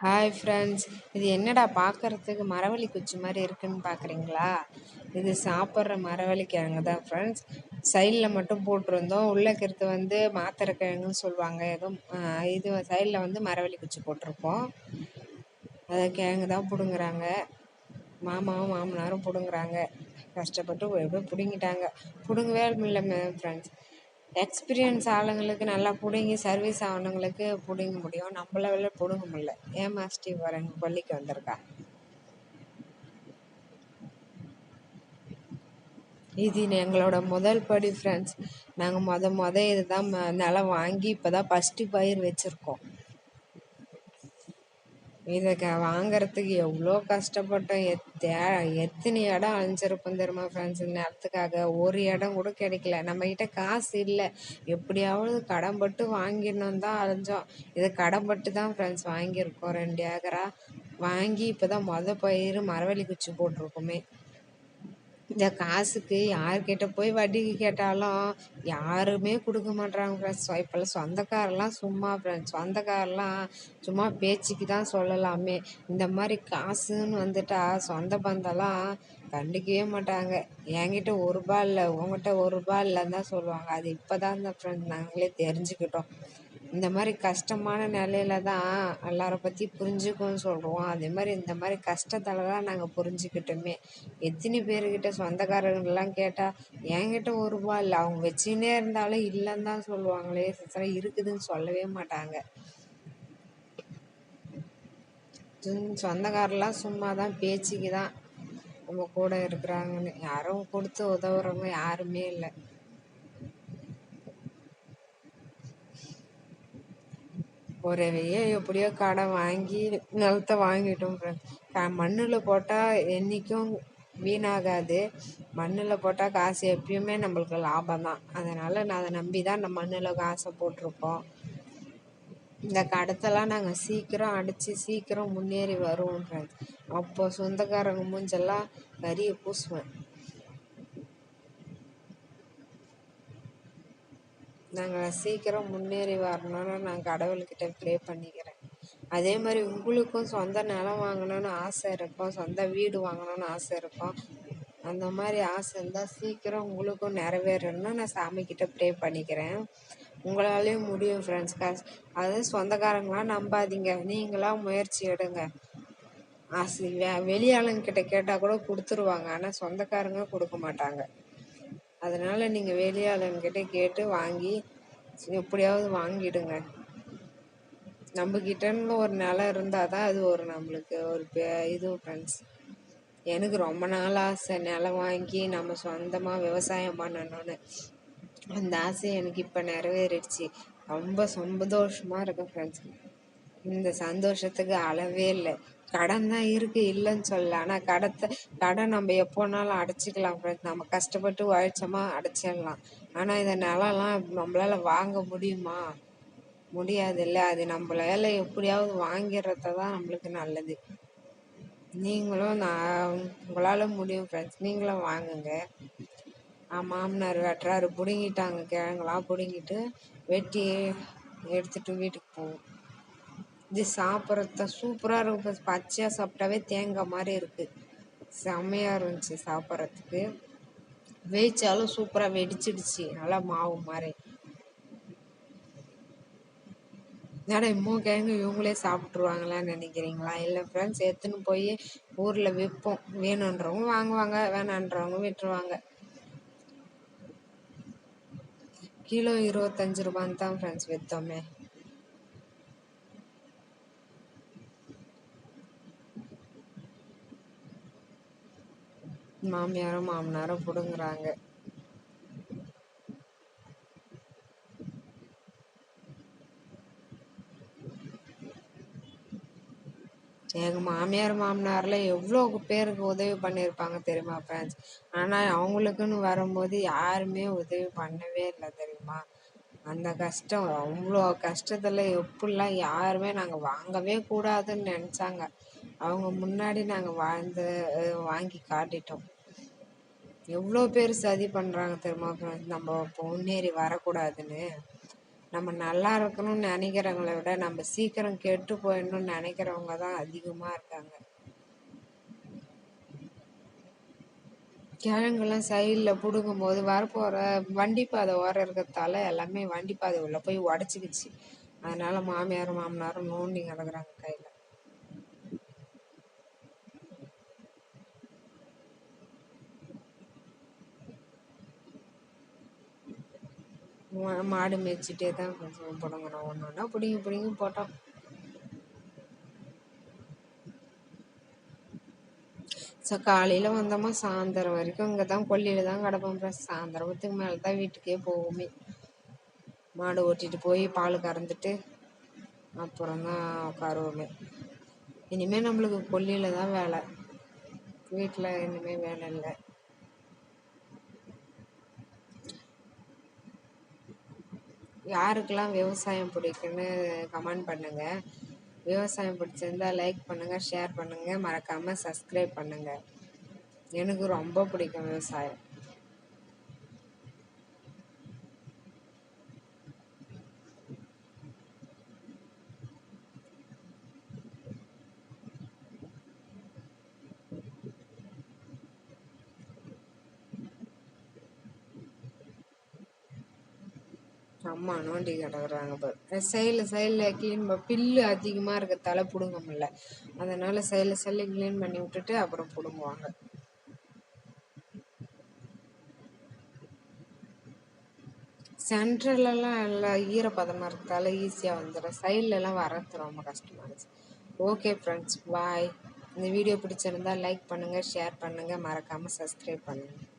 Hi friends இது என்னடா பார்க்கறதுக்கு மரவள்ளி குச்சி மாதிரி இருக்குன்னு பார்க்குறீங்களா இது சாப்பிட்ற மரவள்ளி கிழங்கு தான் ஃப்ரெண்ட்ஸ் சைடில் மட்டும் போட்டிருந்தோம். உள்ளே இருக்கிறது வந்து மாத்திரை கிழங்குன்னு சொல்லுவாங்க. எதுவும் இது சைடில் வந்து மரவள்ளி குச்சி போட்டிருப்போம் அதை கிழங்கு தான் பிடுங்குறாங்க. மாமாவும் மாமனாரும் பிடுங்குறாங்க. கஷ்டப்பட்டு எப்படியோ பிடுங்கிட்டாங்க. பிடுங்கவே இல்லை ஃப்ரெண்ட்ஸ் எக்ஸ்பீரியன்ஸ் ஆளுங்களுக்கு நல்லா பிடுங்கி சர்வீஸ் ஆனவங்களுக்கு பிடுங்க முடியும். நம்மளால பிடுங்க முடியல. ஏன் மாஸ்டி வரேங்க பள்ளிக்கு வந்திருக்கா? இது எங்களோட முதல் படி ஃப்ரெண்ட்ஸ் நாங்கள் மொதல் மொத இதுதான் நிலம் வாங்கி இப்போ தான் ஃபஸ்ட்டு பயிர் வச்சுருக்கோம். இதை க வாங்கிறதுக்கு எவ்வளோ கஷ்டப்பட்டோம். எத்த எத்தனை இடம் அழிஞ்சிருப்போம் தெரியுமா ஃப்ரெண்ட்ஸ் இந்நேரத்துக்காக ஒரு இடம் கூட கிடைக்கல. நம்மக்கிட்ட காசு இல்லை. எப்படியாவது கடன்பட்டு வாங்கிடணும் தான் அழிஞ்சோம் இதை கடன்பட்டு தான் ஃப்ரெண்ட்ஸ் வாங்கியிருக்கோம் ரெண்டு ஏக்கரா. வாங்கி இப்போ தான் மொதல் பயிர் மரவள்ளி குச்சி போட்டிருக்கோமே. இந்த காசுக்கு யார்கிட்ட போய் வட்டிக்கு கேட்டாலும் யாருமே கொடுக்க மாட்றாங்க ஃப்ரெண்ட்ஸ் இப்போல்லாம் சொந்தக்காரெல்லாம் சும்மா ஃப்ரெண்ட்ஸ் சொந்தக்காரெல்லாம் சும்மா பேச்சுக்கு தான் சொல்லலாமே. இந்த மாதிரி காசுன்னு வந்துட்டா சொந்த பந்தம்லாம் கண்டுக்கவே மாட்டாங்க. என்கிட்ட ஒரு ரூபா இல்லை உங்ககிட்ட ஒரு ரூபா இல்லைன்னு தான் சொல்லுவாங்க. அது இப்போ தான் இந்த ஃப்ரெண்ட் நாங்களே தெரிஞ்சுக்கிட்டோம். இந்த மாதிரி கஷ்டமான நிலையில தான் எல்லாரை பற்றி புரிஞ்சுக்கணும்னு சொல்கிறோம் அதே மாதிரி இந்த மாதிரி கஷ்டத்தால் தான் நாங்கள் புரிஞ்சுக்கிட்டோமே. எத்தனை பேர்கிட்ட சொந்தக்காரங்களாம் கேட்டால் என்கிட்ட ஒரு ரூபா இல்லை அவங்க வச்சுன்னே இருந்தாலும் இல்லைன்னு தான் சொல்லுவாங்களே சில இருக்குதுன்னு சொல்லவே மாட்டாங்க. சொந்தக்காரெலாம் சும்மா தான் பேச்சுக்கு தான் நம்ம கூட இருக்கிறாங்கன்னு. யாரும் கொடுத்து உதவுறவங்க யாருமே இல்லை. ஒரேவையே எப்படியோ கடன் வாங்கி நிலத்த வாங்கிட்டோம் மண்ணில் போட்டால் என்றைக்கும் வீணாகாது. மண்ணில் போட்டால் காசு எப்பயுமே நம்மளுக்கு லாபம் தான். அதனால் நான் அதை நம்பி தான் இந்த மண்ணில் காசை போட்டிருக்கோம். இந்த கடத்தெல்லாம் நாங்கள் சீக்கிரம் அடித்து சீக்கிரம் முன்னேறி வருவோம் ஃப்ரெண்ட்ஸ் சொந்தக்காரங்க மூஞ்செல்லாம் கறியை பூசுவேன். நாங்கள் சீக்கிரம் முன்னேறி வரணும்னு நான் கடவுள்கிட்ட ப்ரே பண்ணிக்கிறேன். அதே மாதிரி உங்களுக்கும் சொந்த நிலம் வாங்கணும்னு ஆசை இருக்கும். சொந்த வீடு வாங்கணும்னு ஆசை இருக்கும். அந்த மாதிரி ஆசை இருந்தால் சீக்கிரம் உங்களுக்கும் நிறைவேறணும்னு நான் சாமிக்கிட்ட ப்ரே பண்ணிக்கிறேன். உங்களாலேயும் முடியும் ஃப்ரெண்ட்ஸ் காசு அது சொந்தக்காரங்களாம் நம்பாதீங்க. நீங்களாம் முயற்சி எடுங்க. ஆசை வெளியாளுங்கிட்ட கேட்டால் கூட கொடுத்துருவாங்க. ஆனால் சொந்தக்காரங்க கொடுக்க மாட்டாங்க. அதனால் நீங்கள் வேலையாளன்கிட்ட கேட்டு வாங்கி எப்படியாவது வாங்கிடுங்க. நம்மக்கிட்டன்னு ஒரு நிலம் இருந்தால் தான் அது ஒரு நம்மளுக்கு ஒரு இது ஃப்ரெண்ட்ஸ் எனக்கு ரொம்ப நாள் ஆசை நிலம் வாங்கி நம்ம சொந்தமாக விவசாயம் பண்ணணும்னு. அந்த ஆசை எனக்கு இப்போ நிறைவேறிடுச்சு. ரொம்ப சந்தோஷமாக இருக்கும் ஃப்ரெண்ட்ஸ் இந்த சந்தோஷத்துக்கு அளவே இல்லை. கடன் தான் இருக்குது இல்லைன்னு சொல்லல. ஆனால் கடத்தை கடன் நம்ம எப்போனாலும் அடைச்சிக்கலாம் ஃப்ரெண்ட்ஸ் நம்ம கஷ்டப்பட்டு உழைச்சோமா அடைச்சிடலாம். ஆனால் இந்த நிலம்லாம் நம்மளால் வாங்க முடியுமா? முடியாது இல்லை அது நம்மளால எப்படியாவது வாங்கிடுறது தான் நம்மளுக்கு நல்லது. நீங்களும் நான் உங்களால் முடியும் ஃப்ரெண்ட்ஸ் நீங்களும் வாங்குங்க. மாமனார் வெட்டுறாரு. பிடுங்கிட்டாங்க. கிழங்கெல்லாம் பிடுங்கிட்டு வெட்டி எடுத்துகிட்டு வீட்டுக்கு போவோம். இது சாப்பிட்றது சூப்பராக இருக்கும். பச்சையாக சாப்பிட்டாவே தேங்காய் மாதிரி இருக்குது செம்மையாக இருந்துச்சு சாப்பிட்றதுக்கு. வேய்ச்சாலும் சூப்பராக வெடிச்சிடுச்சு. நல்லா மாவு மாதிரி. என்னடா இம்மோ கிழங்கு இவங்களே சாப்பிட்ருவாங்களான்னு நினைக்கிறீங்களா? இல்லை ஃப்ரெண்ட்ஸ் எடுத்துன்னு போய் ஊரில் விற்போம் வேணுன்றவங்க வாங்குவாங்க வேணான்றவங்க விட்டுருவாங்க. கிலோ இருபத்தஞ்சு ரூபான்னு தான் ஃப்ரெண்ட்ஸ் விற்றோமே மாமியாரும் மாமனாரும் பிடுங்குறாங்க. எங்கள் மாமியார் மாமனாரில் எவ்வளோ பேருக்கு உதவி பண்ணியிருப்பாங்க தெரியுமா ஃப்ரெண்ட்ஸ் ஆனால் அவங்களுக்குன்னு வரும்போது யாருமே உதவி பண்ணவே இல்லை தெரியுமா? அந்த கஷ்டம் அவ்வளோ கஷ்டத்தில் எப்படிலாம் யாருமே நாங்கள் வாங்கவே கூடாதுன்னு நினச்சாங்க. அவங்க முன்னாடி நாங்கள் வாழ்ந்து வாங்கி காட்டிட்டோம். எவ்வளோ பேர் சதி பண்ணுறாங்க தெரியுமா? நம்ம முன்னேறி வரக்கூடாதுன்னு. நம்ம நல்லா இருக்கணும்னு நினைக்கிறவங்கள விட நம்ம சீக்கிரம் கெட்டு போயிடணும்னு நினைக்கிறவங்க தான் அதிகமாக இருக்காங்க. கிழங்குலாம் சைடில் பிடுங்கும்போது வரப்போகிற வண்டி பாதை ஓரம் இருக்கிறதால எல்லாமே வண்டி பாதை உள்ளே போய் உடச்சிக்கிச்சு. அதனால் மாமியாரும் மாமனாரும் நோண்டி கிடக்குறாங்க கையில். மாடு மேய்ச்சிட்டே தான் கொஞ்சம் பிடுங்கணும். ஒன்று ஒன்றா பிடிங்கி பிடிங்கி போட்டோம் ஸோ காலையில் வந்தோமா சாயந்தரம் வரைக்கும் இங்கே தான் கொல்லியில் தான் கிடப்போம் ஃப்ரெண்ட்ஸ் சாயந்தரத்துக்கு மேலே தான் வீட்டுக்கே போவோமே. மாடு ஓட்டிகிட்டு போய் பால் கறந்துட்டு அப்புறம் தான் உட்காருவோமே. இனிமேல் நம்மளுக்கு கொல்லியில் தான் வேலை. வீட்டில் இனிமேல் வேலை இல்லை. யாருக்கெல்லாம் விவசாயம் பிடிக்குன்னு கமெண்ட் பண்ணுங்கள் விவசாயம் பிடிச்சிருந்தா லைக் பண்ணுங்கள் ஷேர் பண்ணுங்கள் மறக்காமல் சப்ஸ்கிரைப் பண்ணுங்கள் எனக்கு ரொம்ப பிடிக்கும் விவசாயம். அம்மா நோண்டி கிடக்குறாங்க இப்போ சைடில் சைடில் க்ளீன் பில்லு அதிகமாக இருக்கிறதால பிடுங்க முடியல. அதனால் சைடில் சைடில் க்ளீன் பண்ணி விட்டுட்டு அப்புறம் பிடுங்குவாங்க. சென்ட்ரலெல்லாம் எல்லாம் ஈரப்பதமாக இருக்கிறதால ஈஸியாக வந்துடும் சைட்லலாம் வரது ரொம்ப கஷ்டமாக இருந்துச்சு. ஓகே ஃப்ரெண்ட்ஸ் பாய் இந்த வீடியோ பிடிச்சிருந்தா லைக் பண்ணுங்கள் ஷேர் பண்ணுங்கள் மறக்காமல் சப்ஸ்கிரைப் பண்ணுங்கள்